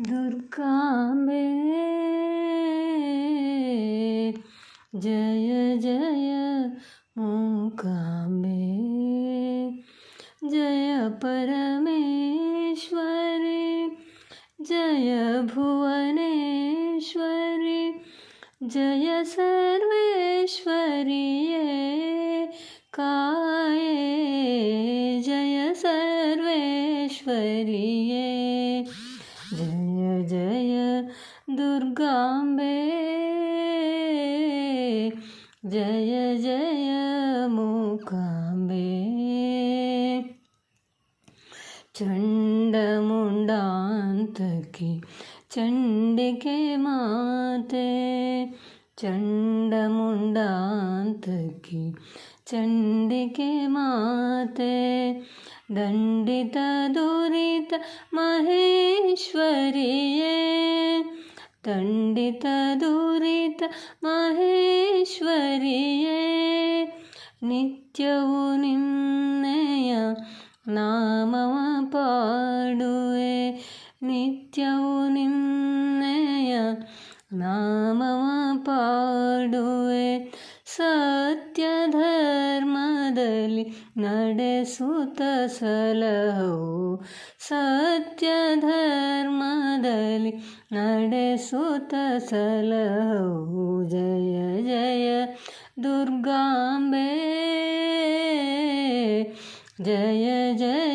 दुर्गाम्बे जय जय मूकाम्बे जय परमेश्वरी। जय भुवनेश्वरी। जय सर्वेश्वरि काये ദുർഗാംബേ. ജയ ജയ മൂകാംബേ. ചണ്ടമുണ്ടാന്തകി ചണ്ടികെ മാതേ. ചണ്ടമുണ്ടാന്തകി ചണ്ടികെ മാതേ. दण्डित दुरित महेश्वरिये दण्डित दुरित महेश्वरिये नित्यवु निन्नय नामव पाडुवे नित्यवु निन्नय नामव पाडुवे ಪಾಡುವೆ ಸತ್ಯ ಧರ್ಮದಲ್ಲಿ ನಡೆಸುತ್ತ ಸಲಹವು ಸತ್ಯ ಧರ್ಮದಲ್ಲಿ ನಡೆಸುತ್ತ ಸಲಹವು ಜಯ ಜಯ ದುರ್ಗಾಂಬೆ ಜಯ ಜಯ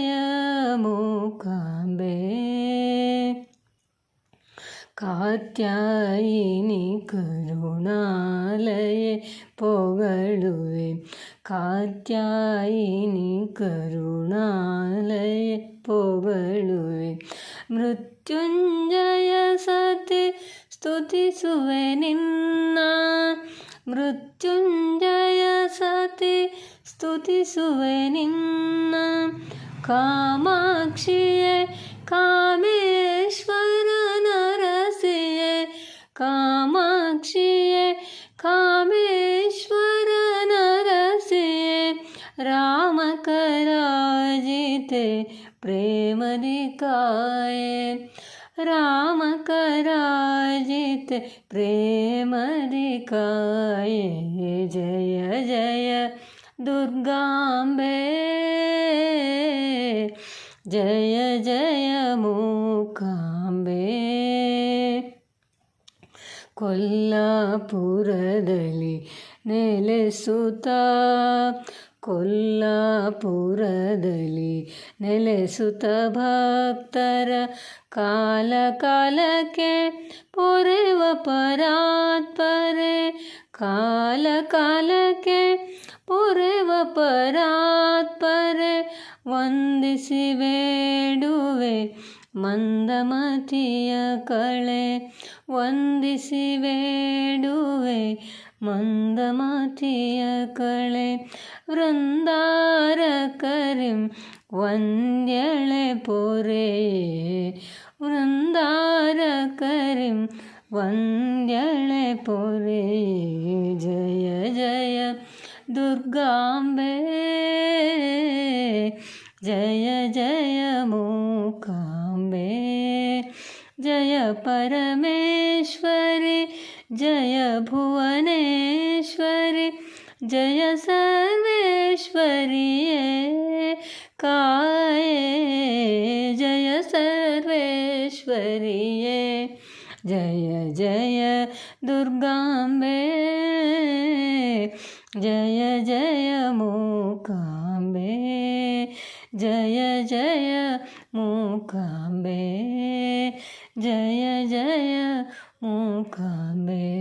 കാത്യായിനി കരുണാലയെ പുകഴുവേ. കാത്യായിനി കരുണാലയെ പുകഴുവേ. മൃത്യുഞ്ജയ സത്യ സ്തുതിസുവെ നിന്ന. മൃത്യുഞ്ജയ സത്യ സ്തുതിസുവെ നിന്ന. കാമാക്ഷിയെ കാ ಪ್ರೇಮದಿ ಕಾಯೇ रामकराजित प्रेमदिकाये जय जय दुर्गाम्बे जय जय मूकाम्बे ಕೊಲ್ಲಾಪುರದಲ್ಲಿ ನೆಲೆಸುತ್ತ ಕೊಲ್ಲಾಪುರದಲ್ಲಿ ನೆಲೆಸುತ್ತ ಭಕ್ತರ ಕಾಲ ಕಾಲಕ್ಕೆ ಪೊರೆವ ಪರಾತ್ಪರೆ. ಕಾಲ ಕಾಲಕ್ಕೆ ಪೊರೆವ ಪರಾತ್ಪರೆ ವಂದಿಸಿ ಬೇಡುವೆ ಮಂದಮತಿಯ ಕಳೆ. ವಂದಿಸಿ ಬೇಡುವೆ ಮಂದಮತಿಯ ಕಳೆ. വൃന്ദാരകരും വന്ദ്യളെ പോരേ. വൃന്ദാരകരും വന്ദ്യളെ പോരേ. ജയ ജയ ദുർഗാംബേ. ജയ ജയ മൂകാംബേ. ജയ പരമേശ്വരി ജയ ഭുവനേ. जय सर्वेश्वरी काय, जय सर्वेश्वरी जय जय दुर्गाम्बे, जय जय मूकाम्बे, जय जय मूकाम्बे, जय जय मूकाम्बे।